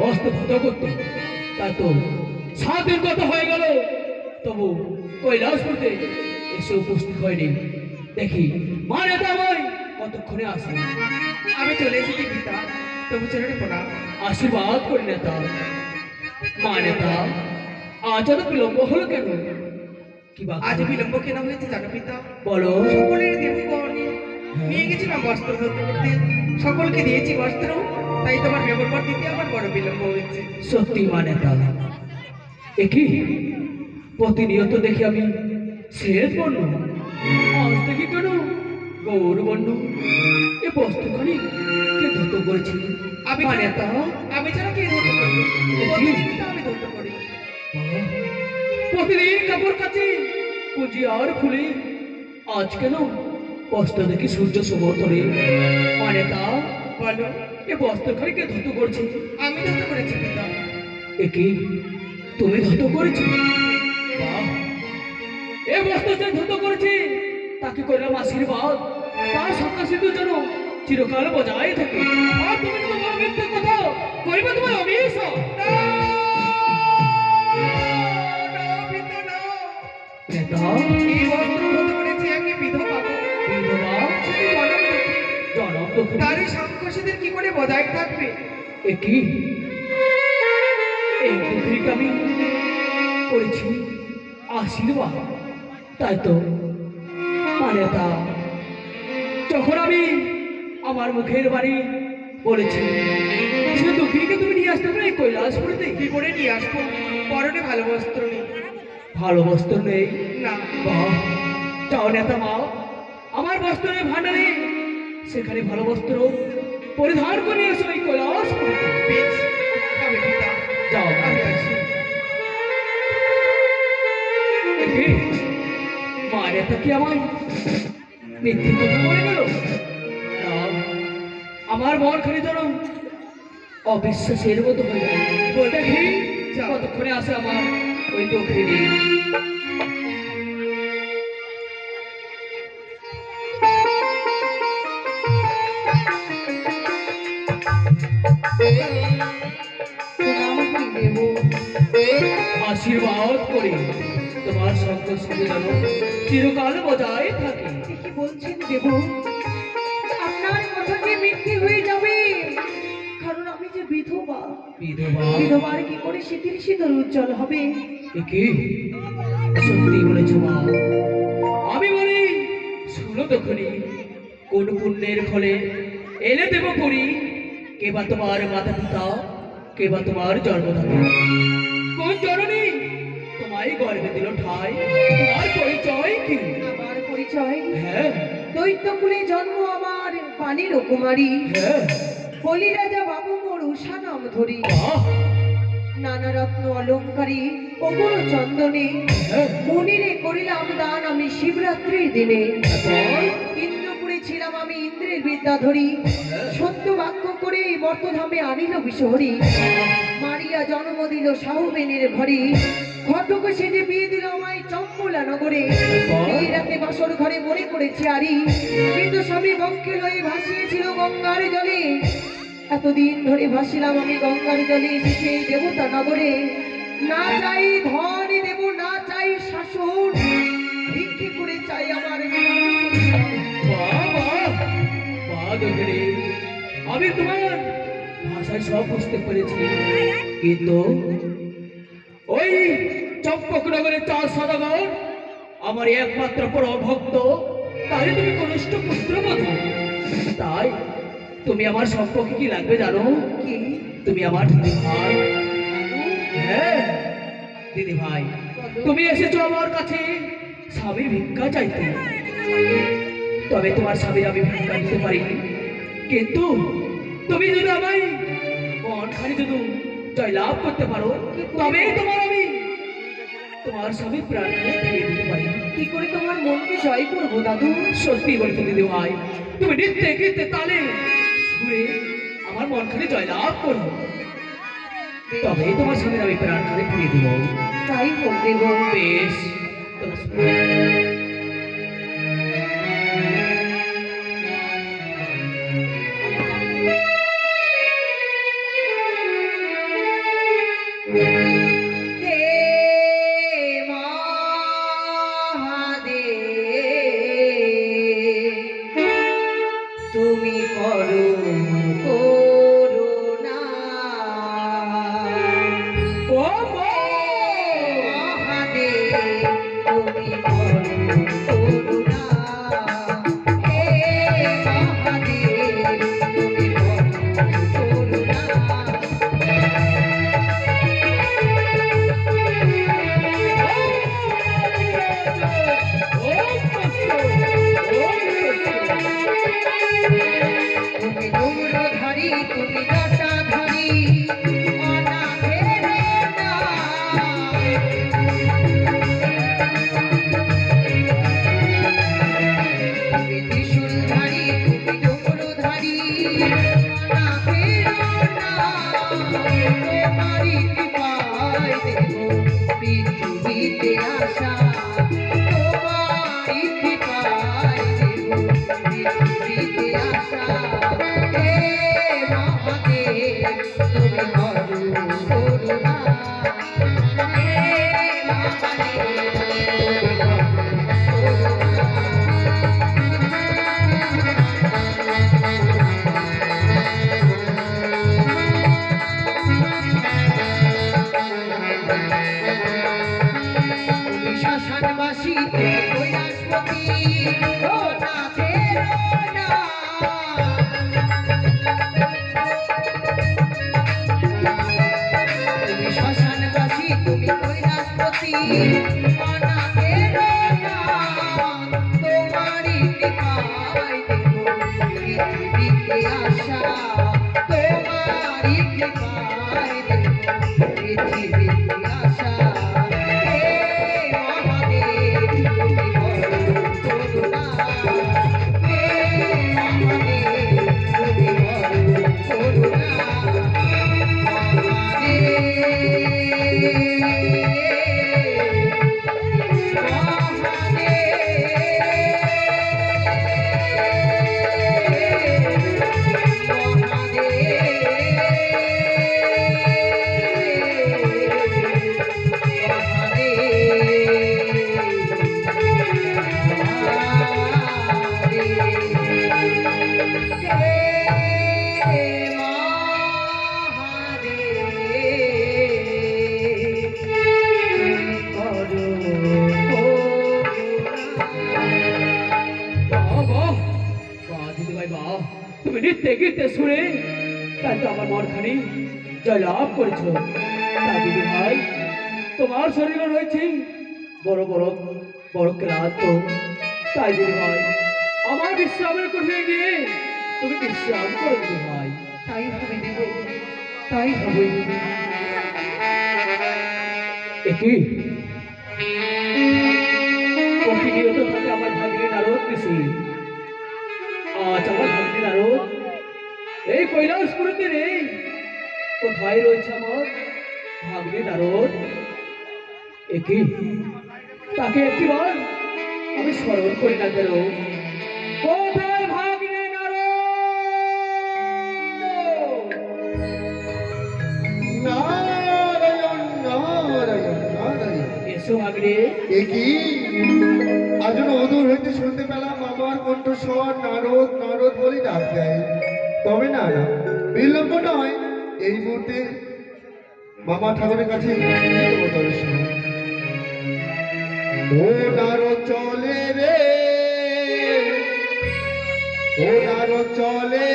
বস্ত্র করত তো দিন হয়ে গেল। তবু কৈলাসপুরতে এসে উপস্থিত হয়নি। দেখি মা নেতা ভাই কতক্ষণে আসে? আমি চলে এসেছি পিতা তবু চলে প্রণাম আশীর্বাদ করি নেতা মা নেতা আজ এত বিলম্ব হলো কেন? কি বা আজ বিলম্ব কেন হয়েছে জানো পিতা বলো। সকলের দেবগণ নিয়ে গেছিলাম বস্ত্র ধরতে করতে সকলকে দিয়েছি বস্ত্র তাই তোমার ব্যবহার দিতে আমার বড় বিলম্ব হয়েছে। সত্যি মানে তা একই প্রতিনিয়ত দেখি আমি শ্বেত বর্ণ আজ দেখি কেন গৌর বর্ণ এ বস্তুখানি কে ধুত করেছি? আমি মানে তা আমি ছাড়া কে ধরতে করি প্রতিদিন আমি ধরতে করি। প্রতিদিন কাপড় কাচি কুচি আর ফুলে আজ কেন বস্ত্র দেখি সূর্য সমর্থনে মানে তা বলো, এ বস্ত্রখানি কে ধুত করছে? আমি ধরতে করেছি, পিতা। একে তুমি ধত করেছ? এ বস্ত্র যে ধত করেছে তাকে করলাম আশীর্বাদ? তার সন্ন্যাসী যেন চিরকাল বজায় থাকে। আর তুমি তোমার মিথ্যে কথা কইবে তোমার তার এই সাংখ্যসীদের কি করে বজায় থাকবে? একই এই দুঃখীকে আমি করেছি আশীর্বাদ। তাই তো? মানে তা। যখন আমি আমার মুখের বাড়ি বলেছি সে দুঃখীকে তুমি নিয়ে আসতে পারো? এই কৈলাসপুরেতে কি করে নিয়ে আসব? পরনে ভালো বস্ত্র নেই। ভালো বস্ত্র নেই? না। বাহ! যাও নেতা মা আমার বস্ত্রের ভান্ডারে সেখানে ভালো বস্ত্র পরিধান করে এসো এই যাও দেখি মায়ের তো কি আমার মিথ্যে কথা বলে গেল আমার মন খালি ধরো অবিশ্বাসের মতো হয়ে গেল কতক্ষণে আসে আমার ওই দক্ষিণী আশীর্বাদ করি। তোমার সন্তোষ যেন চিরকাল বজায় থাকে। কি বলছেন দেব। আপনার কথা কি মিথ্যে হয়ে যাবে কারণ আমি যে বিধবা বিধবা। বিধবার কি করে শীতের শীতল উজ্জ্বল হবে? কি? সত্যি বলেছ মা। আমি বলি শুনো তখনই কোন পুণ্যের ফলে এনে দেব করি কে বা তোমার মাতা পিতা কে বা তোমার জন্মদাতা। কোন জননী তোমায় গর্বে দিল ঠাই। তোমার পরিচয় কি? আমার পরিচয়? হ্যাঁ। দৈত্যকুলে জন্ম আমার পানির কুমারী। হ্যাঁ। বলি রাজা বাবু মোর উষা নাম ধরি। নানা রত্ন অলঙ্কারী অগুণ চন্দনে। হ্যাঁ। মনিরে করিলাম দান আমি শিবরাত্রির দিনে? ইন্দ্রপুরে ছিলাম আমি ইন্দ্রের বিদ্যা ধরি বাক্য করে বর্তধামে আনিল বিশহরি মারিয়া জন্ম দিল সাহুবেনের ঘরে ঘটক সেজে বিয়ে দিল আমায় চম্পলা নগরে এই রাতে বাসর ঘরে মনে করেছে আরি কিন্তু স্বামী বক্ষে লয়ে ভাসিয়েছিল গঙ্গার জলে এতদিন ধরে ভাসিলাম আমি গঙ্গার জলে এসেছে দেবতা নগরে না চাই ধন দেব না চাই শাসন ভিক্ষে করে চাই আমার বাহ, দক্ষিণী। আমি তোমার? ভাষায় সব বুঝতে পেরেছি। কিন্তু ওই চম্পকনগরের চার সদাগর আমার একমাত্র পরম ভক্ত তাই তুমি কনিষ্ঠ পুত্র বধূ তাই তুমি আমার সম্পর্কে কি লাগবে জানো? কি? তুমি আমার দিদি ভাই। হ্যাঁ দিদি ভাই। তুমি এসেছ আমার কাছে স্বামীর ভিক্ষা চাইতে। তবে তোমার স্বামীর আমি ভিক্ষা দিতে পারি কিন্তু তুমি যদি আমায় মনখানি যদি জয়লাভ করতে পারো তবেই তোমার আমি তোমার স্বামীর প্রাণকে ফিরিয়ে দিতে পারি। কি করে তোমার মনকে জয় করব দাদু? সত্যি বলছো দিদি ভাই তুমি নৃত্যে গীতে তালে সুরে আমার মনখানি জয়লাভ করব। তবেই তোমার স্বামীর আমি প্রাণখানি ফিরিয়ে দিব। তাই হোক দেব বেশ তোমার তুমি করো Thank you. নৃত্যে গীতে শুনে তাই তো আমার মনখানি জয় লাভ করেছ। তাই দিদি ভাই তোমার শরীরে রয়েছে বড় বড় বড় ক্লান্ত। তাই দিদি ভাই আমার বিশ্রামের কোঠে গিয়ে তুমি বিশ্রাম করো দিদি ভাই। তাই হবে তাই হবে। একই এই কৈলাসপুরীতে নেই। কোথায় রয়েছে আমার ভাগ্নে নারদ? একই তাকে একটিবার আমি স্মরণ করি না কেন? আজ অদূর হইতে শুনতে পেলাম আমার কণ্ঠস্বর নারদ নারদ বলে ডাক দেয়। তবে না না। বিলম্ব নয়, এই মুহূর্তে বাবা ঠাকুরের কাছে ও চলে রে ও চলে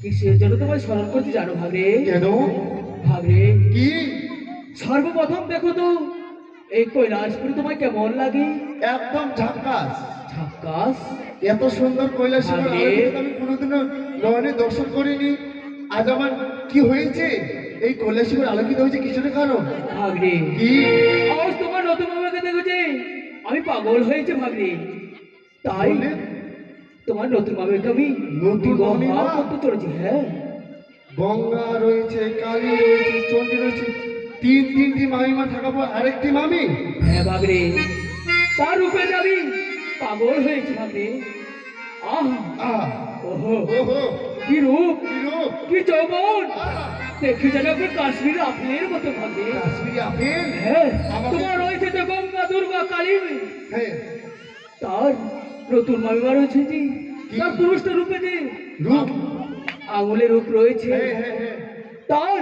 কিসের জন্য তোমায় স্মরণ করতে জানো ভাগ্রে কেন? ভাগ্রে কি? সর্বপ্রথম দেখো তো এই কৈলাসপুরে তোমায় কেমন লাগে? একদম ঝাক্কাস ঝাক্কাস এত সুন্দর কৈলাস আরে। আমি কোনোদিনও নয়নে দর্শন করিনি। আজ আমার কি হয়েছে? এই কৈলাসিকর আলোকিত হয়েছে কিসের কারণ। ভাগ্রে কি? আজ তোমার নতুন বাবাকে দেখেছে। আমি পাগল হয়েছে ভাগ্রে তাই? তোমার নতুন বাবাকে আমি নতুন বিবাহ? করতে চলেছি হ্যাঁ। গঙ্গা রয়েছে কালী রয়েছে চণ্ডী রয়েছে তিন তিনটি মামিমা থাকা পর আরেকটি মামি? হ্যাঁ ভাগ্রে তার রূপে যাবি পাগল হয়েছে ভাগ্রে আহ আহ ওহো ওহো কি রূপ কি রূপ? কি যৌবন? দেখে যেন আপনি কাশ্মীর আপেলের মতো ভাবে। কাশ্মীরি আপেল? হ্যাঁ তোমার রয়েছে তো গঙ্গা দুর্গা কালী। হ্যাঁ। তার নতুন যে কি? তার পুরুষটা রূপে যে রূপ? আঙুলে রূপ রয়েছে। হ্যাঁ হ্যাঁ হ্যাঁ। তার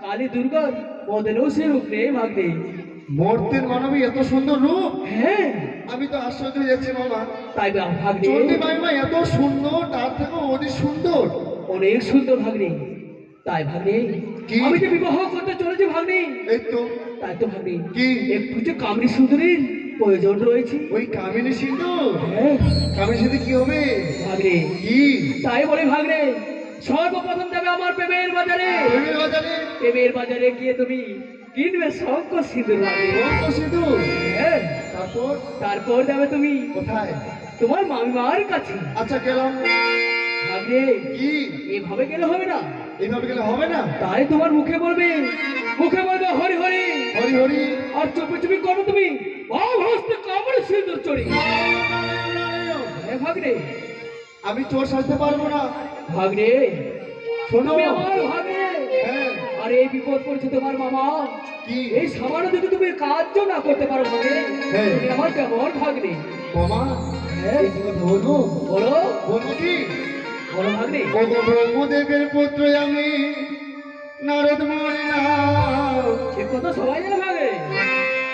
কালী দুর্গার বদলেও সে রূপ নেই ভাগ্নে মর্তের মানবী এত সুন্দর রূপ? হ্যাঁ। আমি তো আশ্চর্য হয়ে যাচ্ছি মামা। তাই বা ভাগ্নে। চন্ডী মাইমা এত সুন্দর তার থেকেও অধিক সুন্দর। অনেক সুন্দর ভাগ্নে। তাই ভাগ্নে কি? আমি যে বিবাহ করতে চলেছি ভাগ্নে। এই তো। তাই তো ভাগ্নে। কি? একটু যে কামড়ি সুন্দরীর প্রয়োজন রয়েছে। ওই কামিনী সিন্ধু? হ্যাঁ। কামিনী সিন্ধু কি হবে? ভাগ্নে। কি? তাই বলে ভাগ্নে সর্বপ্রথম যাবে আমার প্রেমের বাজারে। প্রেমের বাজারে? প্রেমের বাজারে গিয়ে তুমি কিনবে শঙ্খ সিঁদুর ভাগ্নে রক্ত হ্যাঁ। তারপর? তারপর যাবে তুমি কোথায়? তোমার মামিমার কাছে। আচ্ছা গেলাম। ভাগ্নে কি? এভাবে গেলে হবে না। এইভাবে গেলে হবে না? তাই তোমার মুখে বলবে মুখে বলবে হরি হরি। হরি হরি। আর চুপি চুপি করো তুমি। হস্তে কামড়ে সিঁদুর চড়ি। আমি চোর সাজতে পারব না। ভাগ্নে শোনো। আমার হ্যাঁ। আর এই বিপদ পড়ছে তোমার মামা। কি? এই সামান্য যদি তুমি কাজও না করতে পারো ভাগ্নে হ্যাঁ। আমার কেমন ভাগ্নে? মামা হ্যাঁ। বলো। কি? বলো ব্রহ্মদেবের পুত্র আমি। নারদ মরি না সে কথা সবাই জানে ভাগ্নে।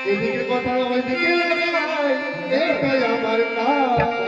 এদিকে কথা ওইদিকে লাগাই এটাই আমার কাজ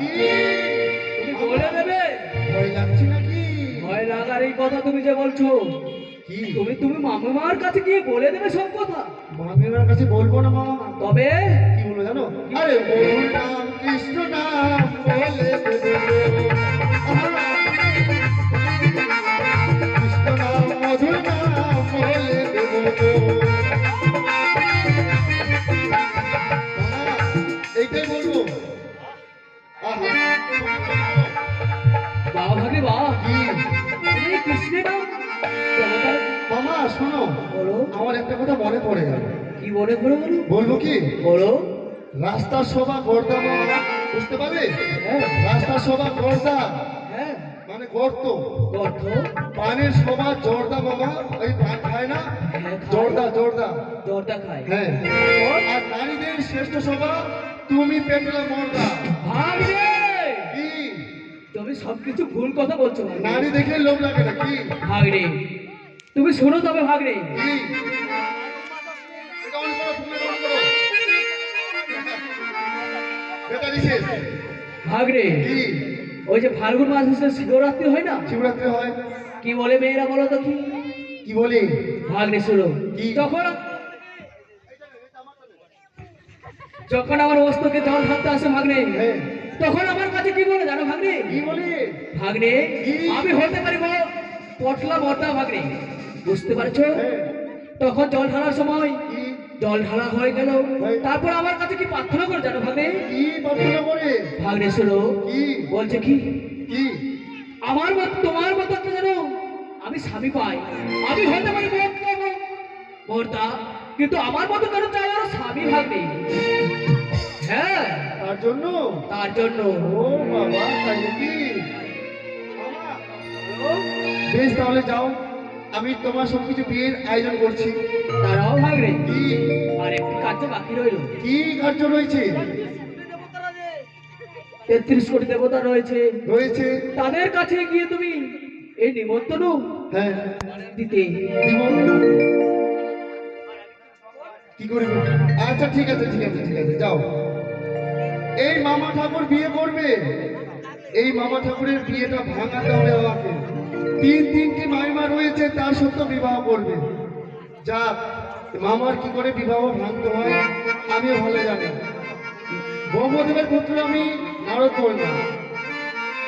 তুমি বলে দেবে ভয় লাগছে নাকি? ভয় লাগার এই কথা তুমি যে বলছো কি? তুমি তুমি মামার কাছে গিয়ে বলে দেবে সব কথা। মামিমার কাছে বলব না মামা। তবে? কি বলব জানো? আরে বলুন নাম কৃষ্ণ নাম বলে দেব। শোনো বলো। আমার একটা কথা মনে পড়ে গেল। কি মনে করে বলো? বলব কি? বলো। রাস্তার শোভা গর্দা মামা বুঝতে পারলে হ্যাঁ। রাস্তার শোভা গর্দা হ্যাঁ। মানে গর্ত। অর্থ পানের শোভা জর্দা মামা ওই পান খায় না? হ্যাঁ, খায়। জর্দা জর্দা। খায়। হ্যাঁ। আর নারীদের শ্রেষ্ঠ শোভা তুমি পেটলা মর্দা। কি? তুমি সবকিছু ভুল কথা বলছো। নারী দেখলে লোভ লাগে না কি? ভাগ্নে। তুমি শোনো তবে। ভাগ্নে। কি? ওই যে ফাল্গুন মাস শিবরাত্রি হয় না? শিবরাত্রি হয়। কি বলে মেয়েরা বলো তো কি? কি বলি? ভাগ্নে শুনো? তখন যখন আমার বস্তুকে জল ঢালতে আসে ভাগ্নে হ্যাঁ তখন আমার কাছে কি বলে জানো ভাগ্নে? কি বলি? ভাগ্নে কি? আমি হতে পারিব পটলা বর্দা ভাগ্নে। বুঝতে পারছ? তখন জল ঢালার সময় জল ঢালা হয়ে গেল। তারপর আমার কাছে কি প্রার্থনা করে জানো ভাগ্নে? কি প্রার্থনা করে। ভাগ্নে শুনো। কি? বলছে কি? কি? আমার মত তোমার মত একটা যেন আমি স্বামী পাই। আমি হতে পারি বর্দা কিন্তু আমার মতো কেন চাই আর স্বামী ভাগ্নে। হ্যাঁ। তার জন্য? তার জন্য। ও বাবা তাই নাকি? বেশ তাহলে যাও। আমি তোমার সবকিছু বিয়ের আয়োজন করছি। তারাও ভাগ্নে কি? আর একটি কার্য বাকি রইল? কি কার্য রয়েছে? তেত্রিশ কোটি দেবতা রয়েছে। রয়েছে। তাদের কাছে গিয়ে তুমি এই নিমন্ত্রণ হ্যাঁ। দিতে। কি করবে? আচ্ছা ঠিক আছে ঠিক আছে ঠিক আছে যাও। এই মামা ঠাকুর বিয়ে করবে। এই মামা ঠাকুরের বিয়েটা ভাঙাতে হবে আমাকে। তিন তিনটি মাইমা রয়েছে তার সত্ত্বেও বিবাহ করবে। যাক মামার কি করে বিবাহ ভাঙতে হয়, আমিও ভালো জানি। ব্রহ্মদেবের পুত্র আমি নারদ না।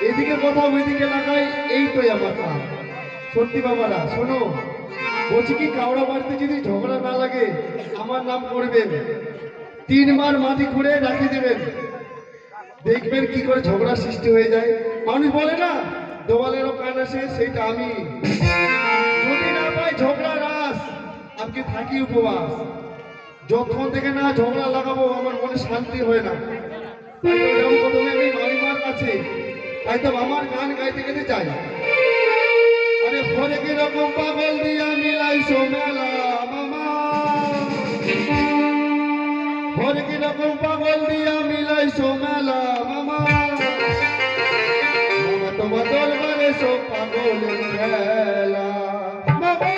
এদিকে কথা ওইদিকে লাগাই এই তোই আমার কাজ সত্যি বাবারা, শোনো, বলছি কি, কাউরা বাড়িতে যদি ঝগড়া না লাগে, আমার নাম করবেন। তিনবার মাটি খুঁড়ে রাখি দেবেন। দেখবেন কি করে ঝগড়া সৃষ্টি হয়ে যায়। মানুষ বলে না দোয়ালেরও কান আসে, সেইটা আমি। যদি না পাই ঝগড়া রাস, আমি থাকি উপবাস? যখন থেকে না ঝগড়া লাগাবো, আমার মনে শান্তি হয় না। আমি মামিমার কাছে, তাই তো আমার গান গাইতে গেতে চাই। আরে ফলে কীরকম পাগল দিয়া মিলাইছো মেলা, মামা। ফলে কীরকম পাগল দিয়া মিলাইছো মেলা, মামা। মামা তোমার সব পাগলের খেলা মামা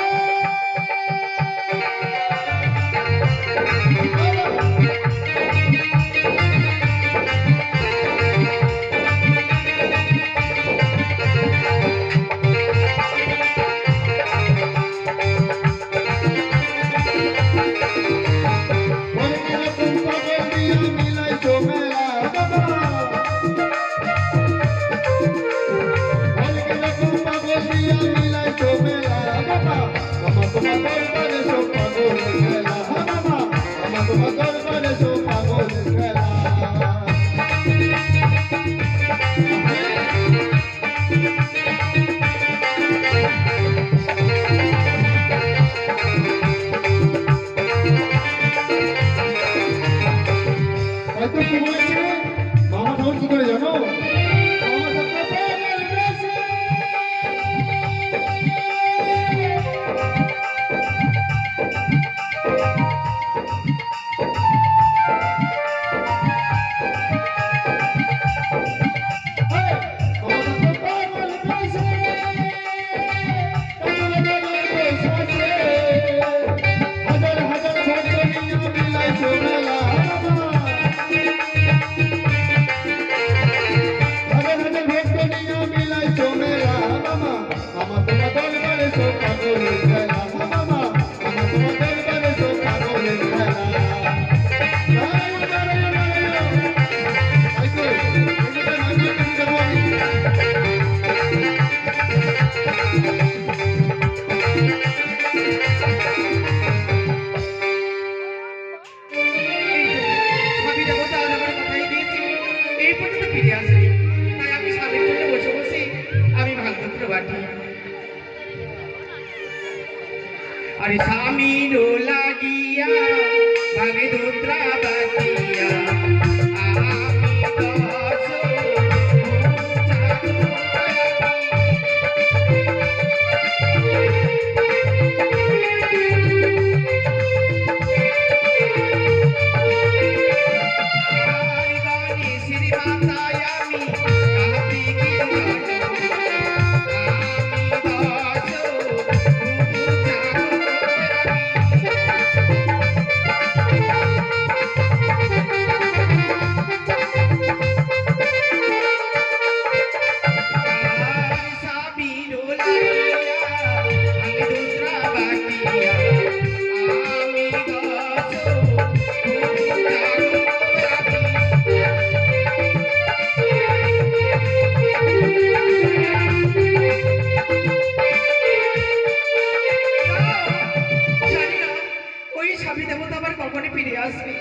ফিরে আসবে।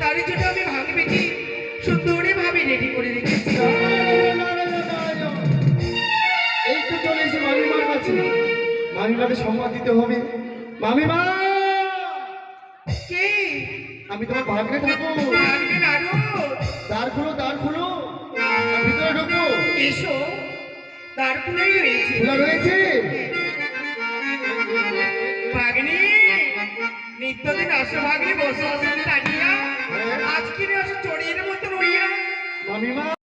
তার জন্য আমি ভাগে বেটি ভাবে রেডি করে রেখেছি। এই তো চলে এসে মামিমার কাছে। মামিমাকে সম্মান দিতে হবে। মামিমা! কে? আমি তোমার ভাগ্নে থাকব। ভাগ্নে নাড়ু দ্বার খুলো দ্বার খুলো। আমি ভিতরে ঢুকবো। এসো। তার খুলেই রয়েছে। খোলা রয়েছে? নিত্যদিন ভাগ্নে বসে আসো দাঁড়িয়া আজকে আসো চড়িয়ে মতো রইয়া মামিমা